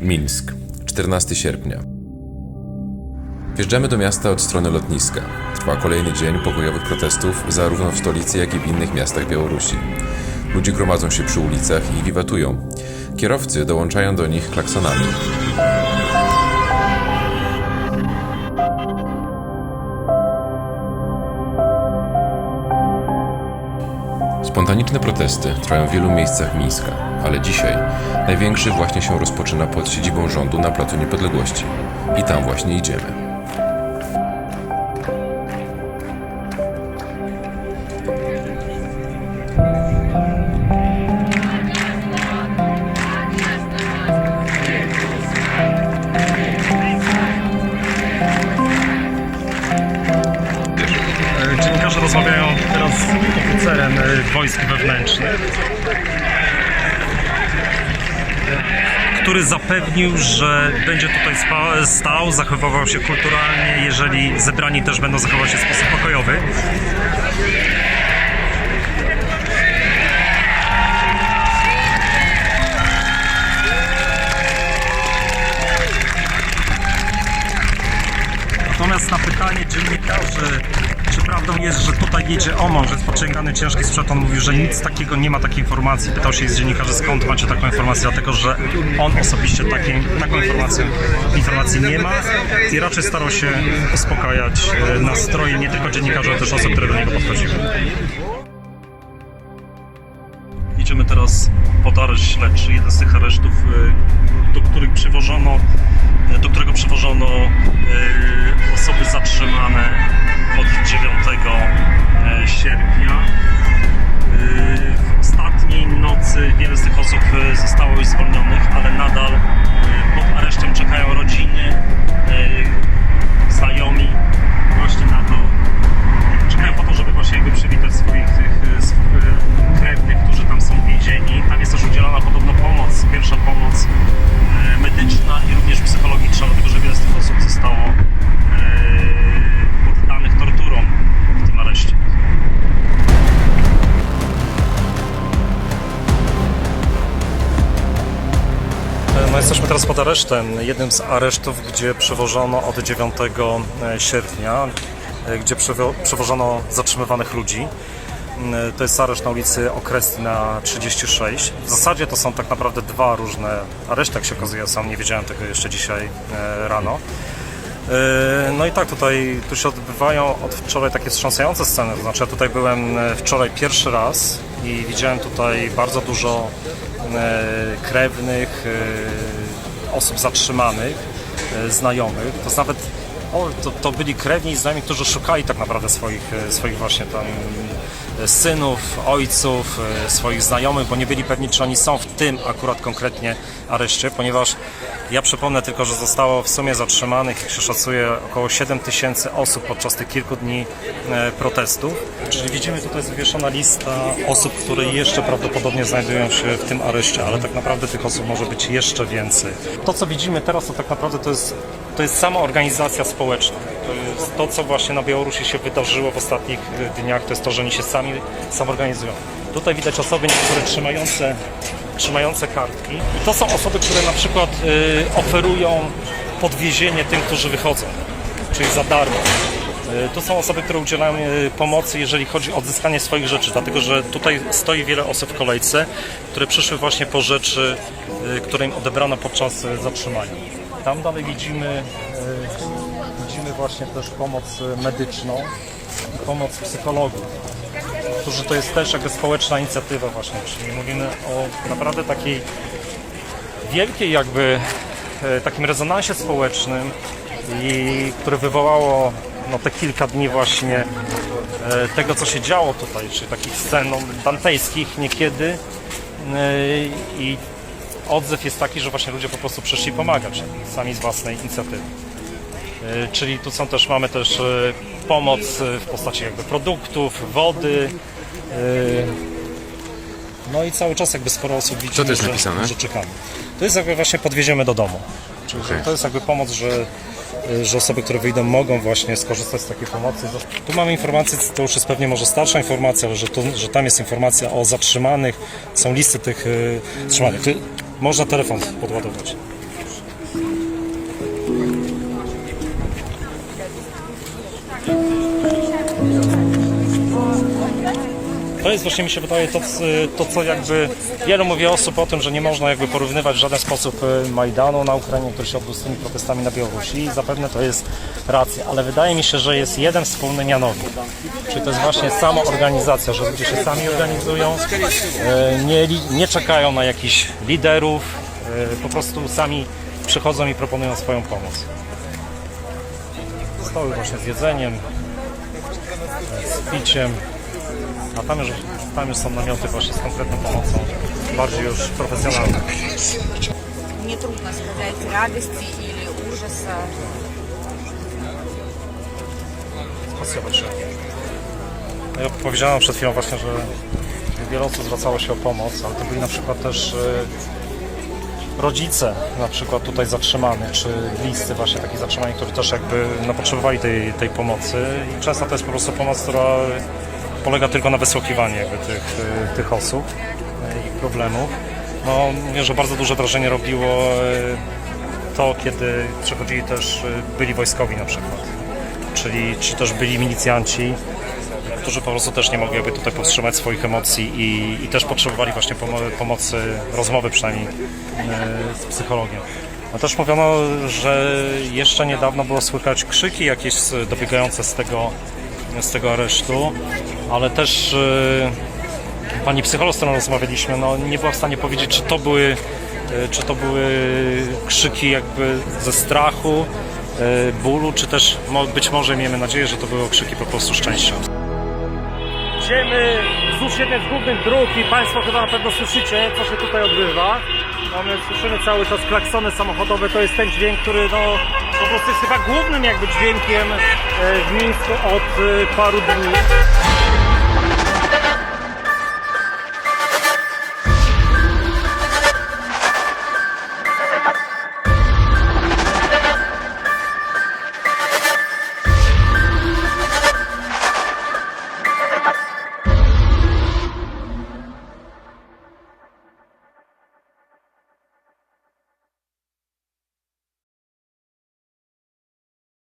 Mińsk, 14 sierpnia. Wjeżdżamy do miasta od strony lotniska. Trwa kolejny dzień pokojowych protestów zarówno w stolicy, jak i w innych miastach Białorusi. Ludzie gromadzą się przy ulicach i wiwatują. Kierowcy dołączają do nich klaksonami. Spontaniczne protesty trwają w wielu miejscach Mińska, ale dzisiaj największy właśnie się rozpoczyna pod siedzibą rządu na Placu Niepodległości. I tam właśnie idziemy. Rozmawiają teraz z oficerem e, wojsk wewnętrznych, który zapewnił, że będzie tutaj stał, zachowywał się kulturalnie, jeżeli zebrani też będą zachowywać się w sposób pokojowy. Natomiast na pytanie dziennikarzy, czy prawdą jest, że tutaj jedzie OMON, że jest ciężki sprzęt, on mówił, że nic takiego, nie ma takiej informacji. Pytał się z dziennikarzy, skąd macie taką informację, dlatego że on osobiście takiej, taką informację, informacji nie ma i raczej starał się uspokajać e, nastroje nie tylko dziennikarzy, ale też osób, które do niego podchodziły. Idziemy teraz pod areszt śledczy, jeden z tych aresztów, e, do których przywożono, e, do którego przywożono teraz pod aresztem, jednym z aresztów, gdzie przewożono od 9 sierpnia, e, gdzie przewo- przewożono zatrzymywanych ludzi. Mm, To jest areszt na ulicy Okresna 36. W zasadzie to są tak naprawdę dwa różne areszty, jak się okazuje, sam nie wiedziałem tego jeszcze dzisiaj e, rano. E, No i tak, tutaj tu się odbywają od wczoraj takie wstrząsające sceny. To znaczy, ja tutaj byłem e, wczoraj pierwszy raz i widziałem tutaj bardzo dużo e, krewnych, e, osób zatrzymanych, e, znajomych. To nawet o, to, to byli krewni i znajomi, którzy szukali tak naprawdę swoich, e, swoich właśnie tam synów, ojców, e, swoich znajomych, bo nie byli pewni, czy oni są w tym akurat konkretnie areszcie, ponieważ ja przypomnę tylko, że zostało w sumie zatrzymanych, jak się szacuje, około 7 tysięcy osób podczas tych kilku dni e, protestów. Czyli widzimy tutaj jest wywieszona lista osób, które jeszcze prawdopodobnie znajdują się w tym areszcie, ale tak naprawdę tych osób może być jeszcze więcej. To, co widzimy teraz, to tak naprawdę to jest, to jest sama organizacja społeczna. To jest to, co właśnie na Białorusi się wydarzyło w ostatnich e, dniach, to jest to, że oni się sami samoorganizują. Tutaj widać osoby niektóre trzymające trzymające kartki. I to są osoby, które na przykład y, oferują podwiezienie tym, którzy wychodzą, czyli za darmo. Y, To są osoby, które udzielają y, pomocy, jeżeli chodzi o odzyskanie swoich rzeczy, dlatego że tutaj stoi wiele osób w kolejce, które przyszły właśnie po rzeczy, y, które im odebrano podczas y, zatrzymania. Tam dalej widzimy, właśnie też pomoc y, medyczną i pomoc psychologów którzy to jest też jakby społeczna inicjatywa właśnie, czyli mówimy o naprawdę takiej wielkiej jakby e, takim rezonansie społecznym i które wywołało no, te kilka dni właśnie e, tego, co się działo tutaj, czyli takich scen no, dantejskich niekiedy e, i odzew jest taki, że właśnie ludzie po prostu przyszli pomagać sami z własnej inicjatywy. E, Czyli tu są też, mamy też e, pomoc e, w postaci jakby produktów, wody. No i cały czas jakby sporo osób widzimy, to jest że, napisane? że czekamy. To jest jakby właśnie podwieziemy do domu. Czyli Okej. to jest jakby pomoc, że, że osoby, które wyjdą mogą właśnie skorzystać z takiej pomocy. Tu mamy informację, to już jest pewnie może starsza informacja, ale że, tu, że tam jest informacja o zatrzymanych, są listy tych zatrzymanych. Można telefon podładować. To jest właśnie mi się wydaje to, to co jakby wielu mówi osób o tym, że nie można jakby porównywać w żaden sposób e, Majdanu na Ukrainie, który się odbył z tymi protestami na Białorusi i zapewne to jest racja, ale wydaje mi się, że jest jeden wspólny mianownik. Czyli to jest właśnie sama organizacja, że ludzie się sami organizują, e, nie, nie czekają na jakichś liderów, e, po prostu sami przychodzą i proponują swoją pomoc. Stoły właśnie z jedzeniem, z piciem, a tam już, tam już są namioty właśnie z konkretną pomocą, bardziej już profesjonalną. Мне трудно сказать радости или ужаса. Pasjować się. Ja powiedziałem przed chwilą właśnie, że wiele osób zwracało się o pomoc, ale to byli na przykład też e, rodzice na przykład tutaj zatrzymani, czy bliscy właśnie takich zatrzymanych, którzy też jakby no, potrzebowali tej, tej pomocy i często to jest po prostu pomoc, która polega tylko na wysłuchiwaniu jakby tych, e, tych osób e, ich problemów. No mówię, że bardzo duże wrażenie robiło e, to, kiedy przychodzili też byli wojskowi na przykład czyli ci też byli milicjanci, którzy po prostu też nie mogli jakby tutaj powstrzymać swoich emocji i, i też potrzebowali właśnie pomo- pomocy, rozmowy przynajmniej z psychologiem. No też mówiono, że jeszcze niedawno było słychać krzyki jakieś dobiegające z tego, z tego aresztu, ale też e, pani psycholog, z którą rozmawialiśmy, no, nie była w stanie powiedzieć, czy to były, e, czy to były krzyki jakby ze strachu, e, bólu, czy też być może miejmy nadzieję, że to były krzyki po prostu szczęścia. Idziemy wzdłuż jednej z głównych dróg i Państwo chyba na pewno słyszycie, co się tutaj odbywa. No my słyszymy cały czas klaksony samochodowe, to jest ten dźwięk, który no, po prostu jest chyba głównym jakby dźwiękiem e, w Mińsku od e, paru dni.